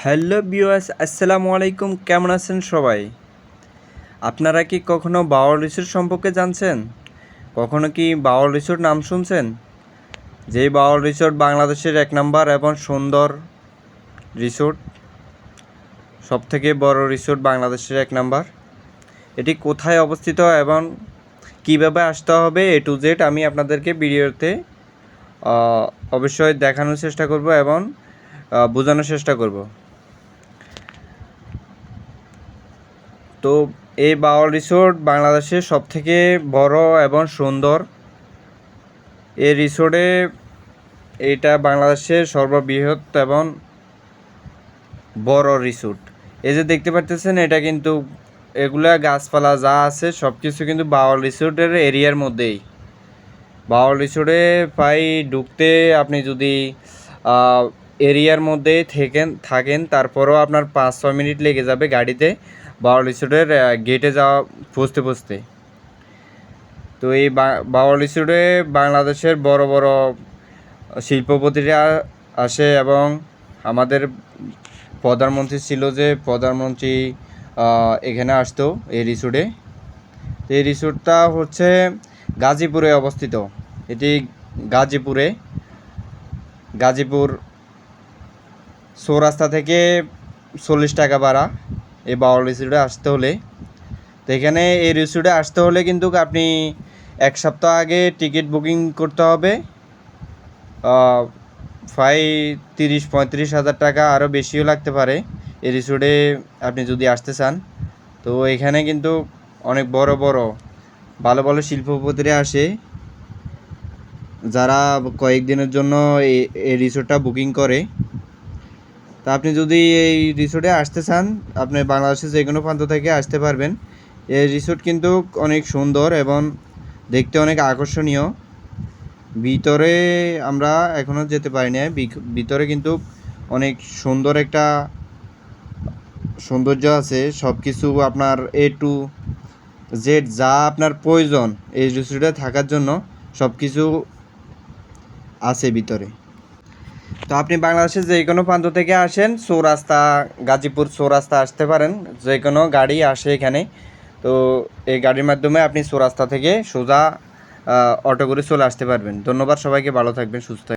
Hello বিওয়াস আসসালামু আলাইকুম। কেমন আছেন সবাই? আপনারা কি কখনো বাওয়াল রিসোর্ট সম্পর্কে জানছেন? কখনো কি বাওয়াল রিসোর্ট নাম শুনছেন? যেই বাওয়াল রিসোর্ট বাংলাদেশের এক নাম্বার এবং সুন্দর রিসোর্ট, সবথেকে বড় রিসোর্ট বাংলাদেশের এক নাম্বার। এটি কোথায় অবস্থিত এবং কীভাবে আসতে হবে এ টু জেড আমি আপনাদেরকে ভিডিওতে অবশ্যই দেখানোর চেষ্টা করব এবং বোঝানোর চেষ্টা করব। তো এই বাওয়াল রিসোর্ট বাংলাদেশের সবথেকে বড় এবং সুন্দর। এই রিসোর্টে এটা বাংলাদেশের সর্ববৃহৎ এবং বড় রিসোর্ট। এই যে দেখতে পাচ্ছেন এটা কিন্তু এগুলা গাছপালা যা আছে সব কিছু কিন্তু বাওয়াল রিসোর্টের এরিয়ার মধ্যেই। বাওয়াল রিসোর্টে প্রায় ঢুকতে আপনি যদি এরিয়ার মধ্যে থেকেন, থাকেন, তারপরেও আপনার পাঁচ, ছয় মিনিট লেগে যাবে গাড়িতে বাওয়াল রিসোর্টের গেটে যাওয়া পৌঁছতে পৌঁছতে তো এই বা- বাওয়াল রিসোর্টে বাংলাদেশের বড় বড় শিল্পপতিরা আসে এবং আমাদের প্রধানমন্ত্রী ছিল যে, প্রধানমন্ত্রী এখানে আসতো এই রিসোর্টে। এই রিসোর্টটা হচ্ছে গাজীপুরে অবস্থিত। এটি গাজীপুরে, গাজীপুর চৌরাস্তা থেকে চল্লিশ টাকা ভাড়া এই বাউল রিসোর্টে আসতে হলে। তো এখানে এই রিসোর্টে আসতে হলে কিন্তু আপনি এক সপ্তাহ আগে টিকিট বুকিং করতে হবে। প্রায় তিরিশ, পঁয়ত্রিশ হাজার টাকা আরও বেশিও লাগতে পারে। এই রিসোর্টে আপনি যদি আসতে চান, তো এখানে কিন্তু অনেক বড় বড় ভালো ভালো শিল্পপতিরা আসে। যারা কয়েকদিনের জন্য এই রিসোর্টটা বুকিং করে। তা আপনি যদি এই রিসোর্টে আসতে চান, আপনি বাংলাদেশের যে কোনো প্রান্ত থেকে আসতে পারবেন। এই রিসোর্ট কিন্তু অনেক সুন্দর এবং দেখতে অনেক আকর্ষণীয়। ভিতরে আমরা এখনও যেতে পারি না ভিতরে কিন্তু অনেক সুন্দর একটা সৌন্দর্য আছে। সব কিছু আপনার এ টু জেড যা আপনার প্রয়োজন এই রিসোর্টে থাকার জন্য সব কিছু আছে ভিতরে। তো আপনি বাংলাদেশের যে কোনো প্রান্ত থেকে আসেন, চৌরাস্তা, গাজীপুর চৌরাস্তা আসতে পারেন। যে কোনো গাড়ি আসে এখানে। তো এই গাড়ির মাধ্যমে আপনি চৌরাস্তা থেকে সোজা অটো করে চলে আসতে পারবেন। ধন্যবাদ সবাইকে, ভালো থাকবেন, সুস্থ